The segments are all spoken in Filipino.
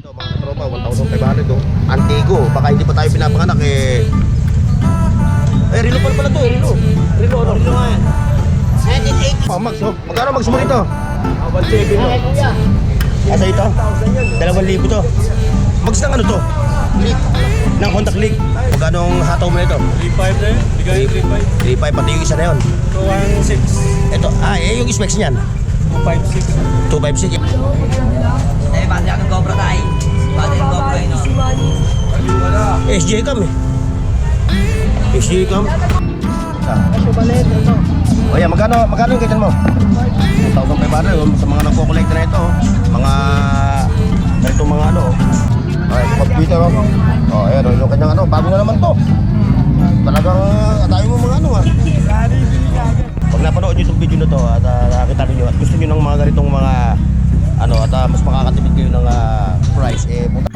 Ito mga katropa, 1,500 oh. Antigo, baka hindi pa tayo pinapanganak eh. Eh, Rilo pala pala to, Rilo. Rilo, ano? Rilo nga yan. 1980. Oh, Max, oh. Magkano mo nito? Ah, 1.7 no. Asa ito? 2,000 to. Max ng ano to? Click. Ng contact click. Magkano ang hataw mo nito? 3.5 na yun. Bigay 3.5. 3,500 pati yung isa na yun. So 1.6. Ito, ah, eh, yung specs niyan. 2.5.6. 256. Ako ng GoPro tayo. Base ng GoPro yun, no? SJ cam eh. SJ cam. O yan, magkano, magkano yung kaitan mo? 1,500 oh, sa mga nagko-collect na ito. oh. Mga, ganito mga ano. oh. Okay, computer oh. Oh, ayan oh, yung kanyang ano, bago na naman to. Talagang, dami mo mga ano ah. Pag napanood nyo itong video na to at uh, nakita nyo at gusto nyo ng mga ganitong mga ano at ah, mas makakatipid kayo ng ah, price eh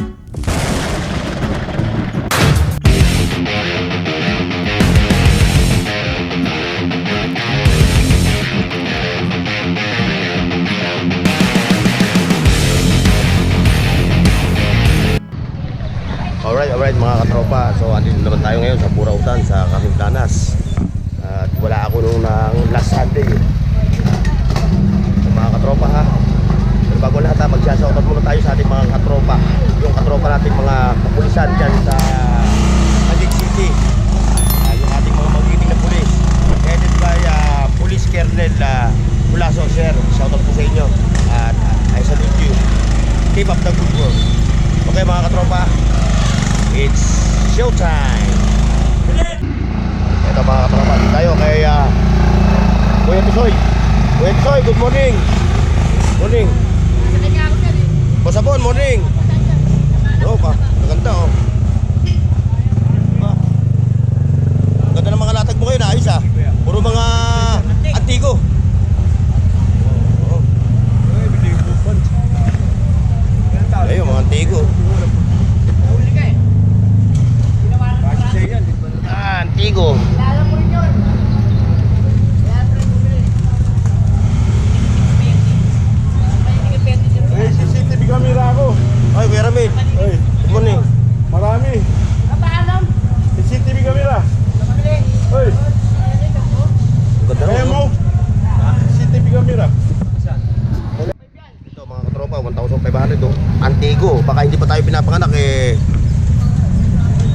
Bulaso, sir. Shoutout po sa inyo. At I salute you. Keep up the good work. Okay mga katropa, It's showtime! Ito mga katropa, dito tayo kay uh, Kuya Tisoy. Kuya Tisoy, good morning! Morning! Boss Abon, morning! Oo pa, maganda oh. Ganda ng mga latag mo kayo, naayos ah. Puro mga antigo. Oo. Ayun, mga antigo. Ah, antigo. Eh, CCTV camera ako. Ay, Kuya Ramil. Ay, Good morning. marami. CCTV camera. Ay, Ganda kaya rin. mo? CCTV camera. Ito mga katropa, 1,500 oh. Antigo, baka hindi pa tayo pinapanganak eh.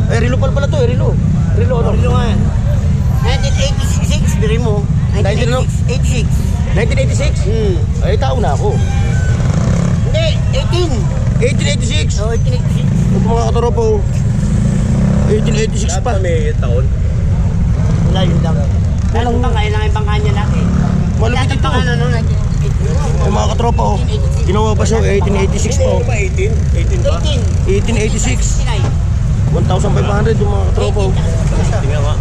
Eh, Rilo pala pala to eh, Rilo. Rilo, ano? Rilo nga yan. 1986, biri mo. 1986. 1986. 1986? Hmm. Ay, tao na ako. Hindi, 18. 1886? Oh, 1886. Ito mga katropa oh. 1886 pa. may taon. Wala yun lang. Lang yung bangka niya laki. Malupit ito. Ano, no, 1986. Ay, mga katropa oh. Ginawa pa siya, 1886 pa oh. 18? 18 ba? 1886. 18. 1,500 yung mga katropa oh. Tingnan mo.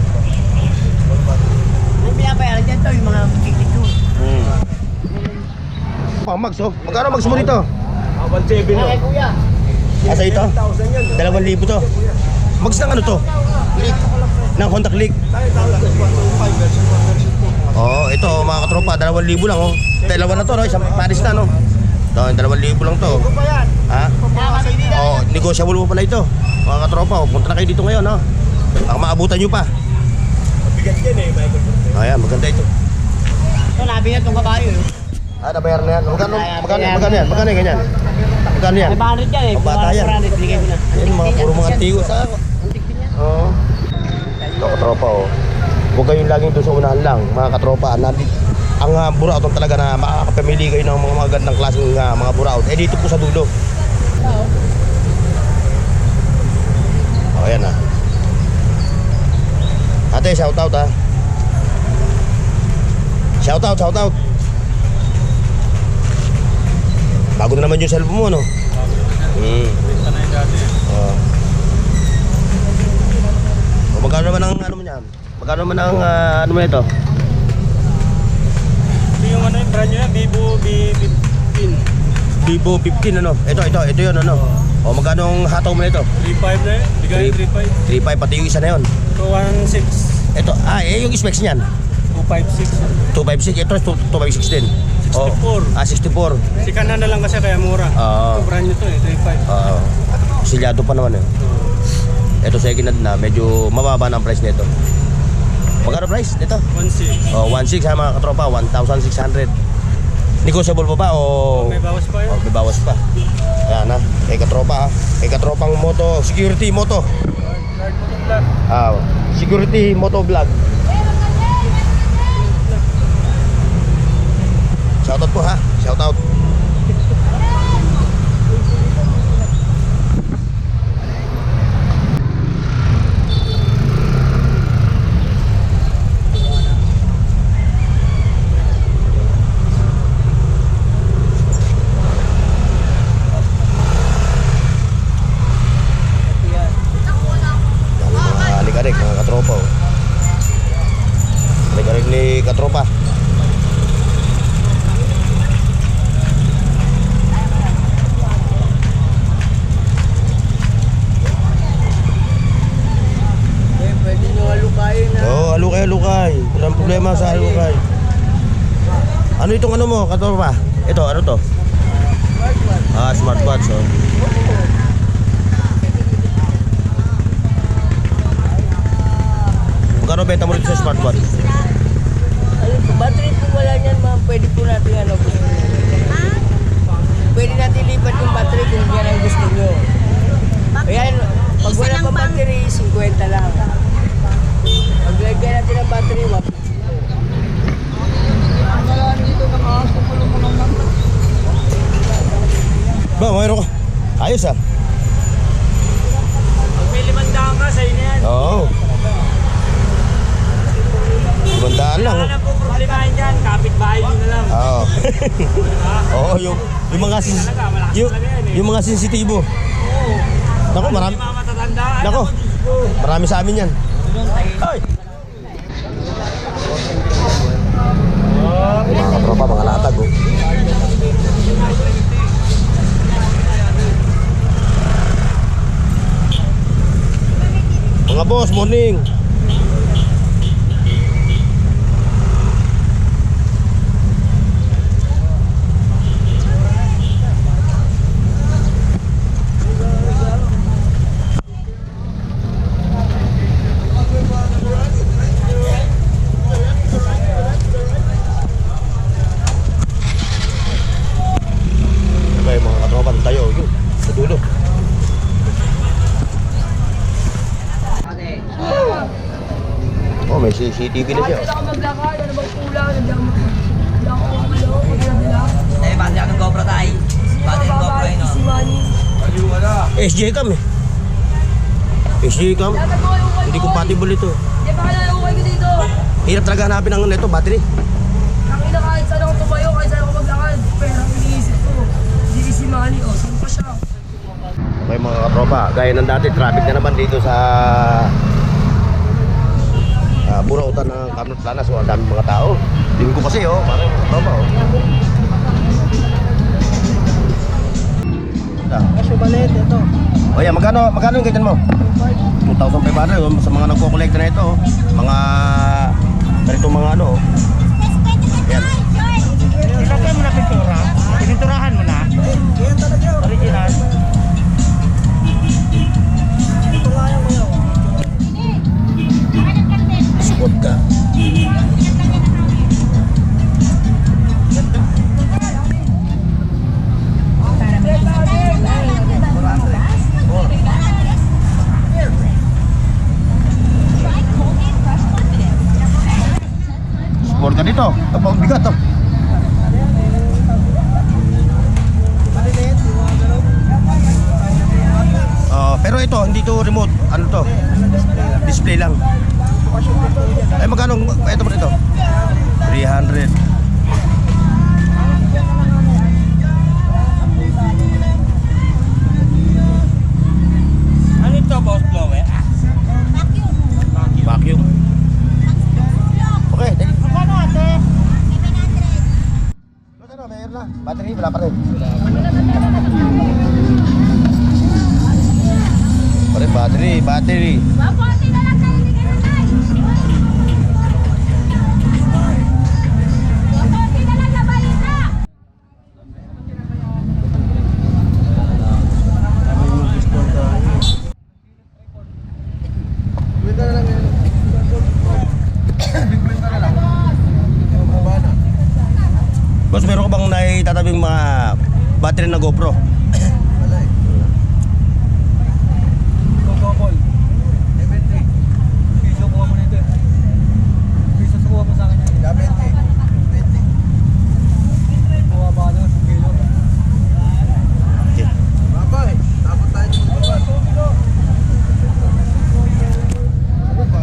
Ang pinapayaran dyan to, yung mga kikito. Hmm. Pa, Max oh. Magkano Max mo nito? Ah, 1.7 no. Okay, kuya. Asa ito? 1,000 yan. 2,000 to. Max ng ano to? Click. Ng contact click. Tayo tayo. 1.5 version 1 version 2. Oo, ito mga katropa, 2,000 lang oh. Dalawa na to, no? Isang Paris na, no? Ito, 2,000 lang to. Ha? Oh, negosyable mo pala ito. Mga katropa, oh, punta na kayo dito ngayon, no? Baka maabutan nyo pa. Bigat yan eh, Michael. Ayan, maganda ito. Ito, nabi na itong kabayo. eh. Ah, nabayaran na yan. Magkano, magkano, magkano yan? Magkano yan, ganyan? Magkano yan? 500 yan eh. Ang bata yan. 400, binigay ko na. Yan, mga puro mga tigo sa... Oo. Ito, katropa, oh. Huwag kayong laging doon sa unahan lang, mga katropa. Nandito, ang uh, burauton talaga na makakapamili kayo ng mga magandang klaseng uh, mga buraut. Eh, dito po sa dulo. Oh, ayan ah. Ate, shout out ah. Shout out, shout out. Bago na naman yung cellphone mo, no? Hmm. Oh. O, magkano naman ang ano mo niyan? Magkano naman ang ah, ano mo ito? Ito yung ano yung brand nyo Vivo B15. Vivo 15 ano? Ito, ito, ito yun ano? O magkano ang hataw mo nito? 3.5 na yun. Bigay 3.5. 3.5 pati yung isa na yun. So 1.6. Ito, ah, eh yung specs niyan. 256. 256, ito 256 din. O, 64. ah, 64. Si Kana na lang kasi kaya mura. Oo. Ito brand nyo to eh, 3.5. Oo. Silyado pa naman eh. Ito second hand na, medyo mababa na ang price nito. Magkano price nito? 1.6. Oh, 1.6 ha mga katropa, 1,600. Negotiable pa ba o May bawas pa yun. oh, may bawas pa? Ayan ha, kay katropa ha. Kay katropang moto, security moto. Ah, security moto vlog. Shoutout po ha, shoutout. Yan, mga likarik, mga katropa. Oh. Likarik ni katropa. Eh, pwede nyo alukayin na. Oo, oh, alukay, alukay. Walang problema sa alukay. Ano itong ano mo, katropa? Ito, ano to? Ah, smartwatch. Oh. Magkano benta mo rito sa smartwatch? Ayun po, battery po wala niyan ma'am. Pwede po natin ano. Pwede natin lipat yung battery kung yan ang gusto nyo. Ayan, pag wala pa battery, 50 lang. Pag lagyan natin ng battery, 150 po. Ba, mayroon ka. Ayos ah. Pag may limandaan ka, sa'yo na yan. Oo. Limandaan lang. Wala na po problemahin dyan. Kapit-bahay nyo na lang. Oo. Oo, yung, yung mga malakas yung, eh. yung mga sensitibo. Nako, marami. Nako, marami sa amin yan. Ay! Mga katropa, mga latag oh. Mga boss, morning. Okay, mga katropa, tayo. Yun, sa dulo. Oh, may CCTV na siya. ako maglakad, ano bang hindi ako hindi ako ano, magdadala. Eh, battery ako ng GoPro tayo. Battery ng GoPro yun, no? Si Manny. SJ cam eh. SJ cam. Hindi compatible ito. Hindi pa kaya yung kay ko dito. Hirap talaga hanapin ang neto, battery. Ang ina kahit saan ako tumayo, kahit saan ako maglakad. Pero ang iniisip ko, hindi si Manny, oh, saan pa siya? Okay mga katropa, gaya ng dati, traffic na naman dito sa uh, Burautan ng Camnot Planas. So, ang daming mga tao. Linggo kasi oh, parang katropa oh. Ah. Kasyo balit, ito. O yan, magkano, magkano yung kaitan mo? 2,500 oh, sa mga nagko-collect na ito. oh. Mga, ganito mga ano. oh. Yan. Ilagay mo na pintura. Pininturahan mo na. Original. Bigat oh. Ah, pero ito, hindi to remote. Ano to? Display lang. Ay, magkano? Ito mo ito? 300.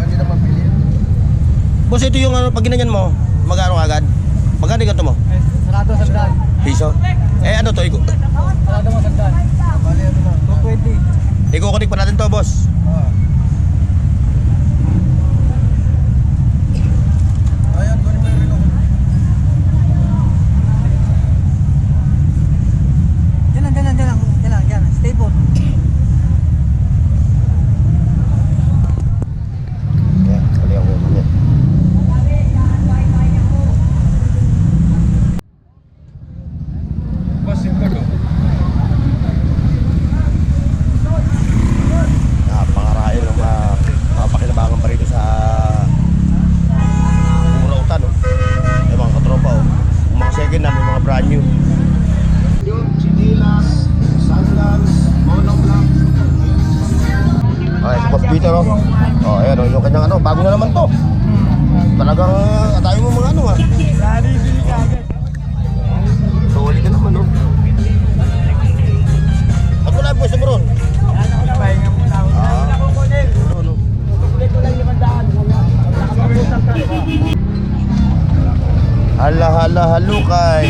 Hindi na mapili. Boss, ito yung ano, pag ginanyan mo, magkano agad? Magkano ganito mo? Sarado sa daan. Piso? Eh ano to? Iko, Sarado mo sa daan. Bali ano lang. 220. ikukunik pa natin to, boss. Peter, oh. Oh, ayan, oh, yung kanyang ano, bago na naman to. Talagang, uh, tayo mo mga ano, ha. Solid ka naman, oh. Ba't wala yung pwesto mo ron? Pahinga muna ako. Ah, ano, ano. Hala, hala, halukay.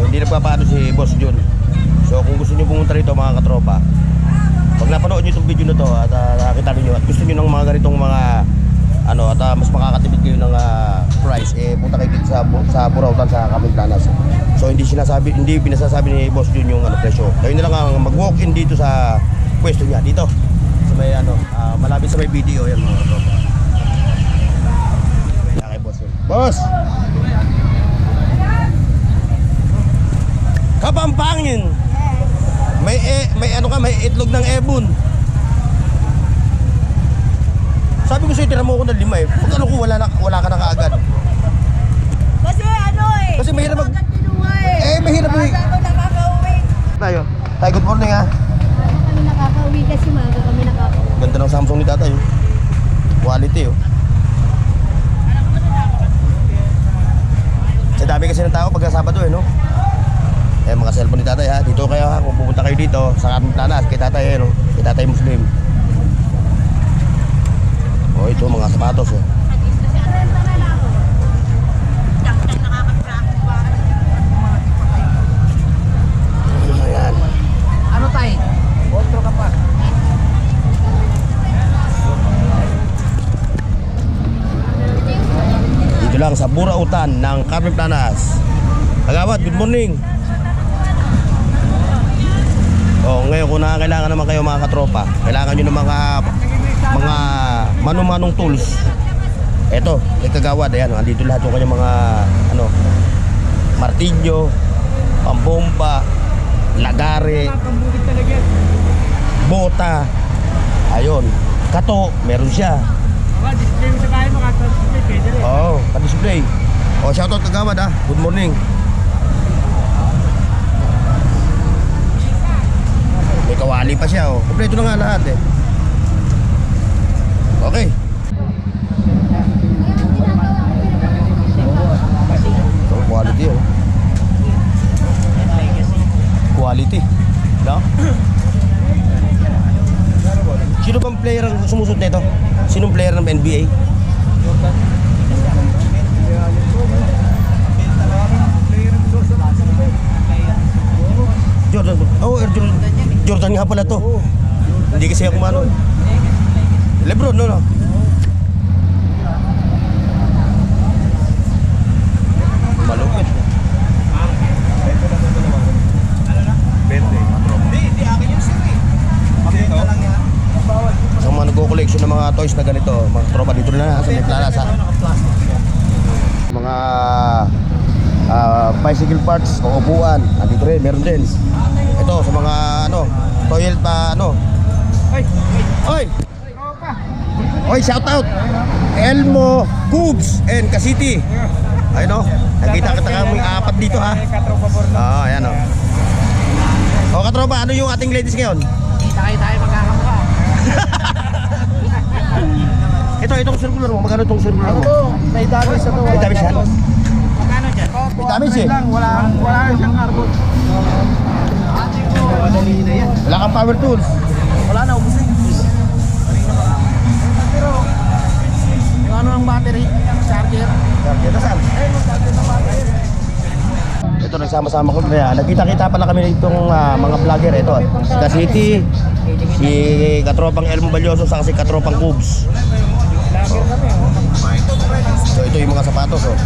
So, hindi nagpapaano si Boss Jun. So, kung gusto niyo pumunta rito, mga katropa, pag napanood niyo itong video na to at uh, nakakita niyo at gusto niyo ng mga ganitong mga ano at uh, mas makakatipid kayo ng uh, price eh punta kayo dito sa sa Burautan sa Kamigdanas. So hindi sinasabi hindi pinasasabi ni Boss Jun yung ano presyo. Kayo na lang ang mag-walk in dito sa pwesto niya dito sa may ano ah, malapit sa may video yan mga tropa. Boss Jun. Boss! Kapampangin! May e, may ano ka, may itlog ng ebon. Sabi ko sa'yo, tira mo ako ng lima eh. Pag ano ko, wala, na, wala ka na kaagad. Kasi ano eh. Kasi mahirap mag- eh. Eh, mahirap eh. Maaga ako nakaka-uwi. Tayo. Tay, good morning ha. Maaga kami nakaka-uwi kasi maaga kami nakaka-uwi. Ganda ng Samsung ni tatay. oh. Quality oh. Sa dami kasi ng tao pagka Sabado eh, no? Eh, mga cellphone ni tatay ha. Dito kayo ha. Kung pupunta kayo dito, sa kaming planas, kay tatay eh, no? Kay tatay Muslim. Oh, ito mga sapatos eh. Ayan. Ano tayo? Otro ka pa. Dito lang sa Burautan ng Carmen Planas. Kagawad, good morning. Oh, ngayon kung kailangan naman kayo mga katropa, kailangan nyo ng mga mga manumanong tools. Eto, kay Kagawad, ayan, andito lahat yung kanyang mga ano, martilyo, pambomba, lagare, bota, ayun, kato, meron siya. display mo sa bahay mo, display, pwede rin. Oo, oh, pa-display. Oh, shoutout kagawad ah. Good morning. Mali pa siya, oh. Kompleto na nga lahat, eh. Okay. Ito, quality, oh. Quality. No? Sino bang player ang sumusot nito? Sinong player ng NBA? Jordan. Oh, Air Jordan. Jordan nga pala to. Hindi kasi ako mano. Lebron, no, no? Malupit. Sa mga nagko-collection ng mga toys na ganito, mga tropa dito na sa may plaza. Mga ah, bicycle parts o upuan, andito rin, meron din. Ito sa mga ano, toilet pa ano. Oy! Oy! Oy, shout out! Elmo, Cubes, and Casiti. Ayun o, nakita kita kami apat dito ha. Oo, ayan o. O katropa, ano yung ating ladies ngayon? Kita kayo tayo magkakamukha. Ito, itong circular mo. Magkano itong circular mo? May damage sa to. May damage yan? Magkano dyan? May damage eh. Wala, wala siyang carbon. Madali na yan. Wala kang power tools. Wala na, ubusin. Pero, yung ano ng battery, charger. Charger na saan? Ito, nagsama-sama ko. Nagkita-kita pala kami nitong ah, mga vlogger. Ito, si Casiti, si Katropang Elmo Balyoso, saka si Katropang Cubes. So, ito yung mga sapatos, oh.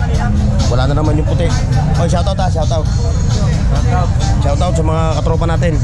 Wala na naman yung puti. Oh, shoutout ha, shoutout. Shoutout sa mga katropa natin.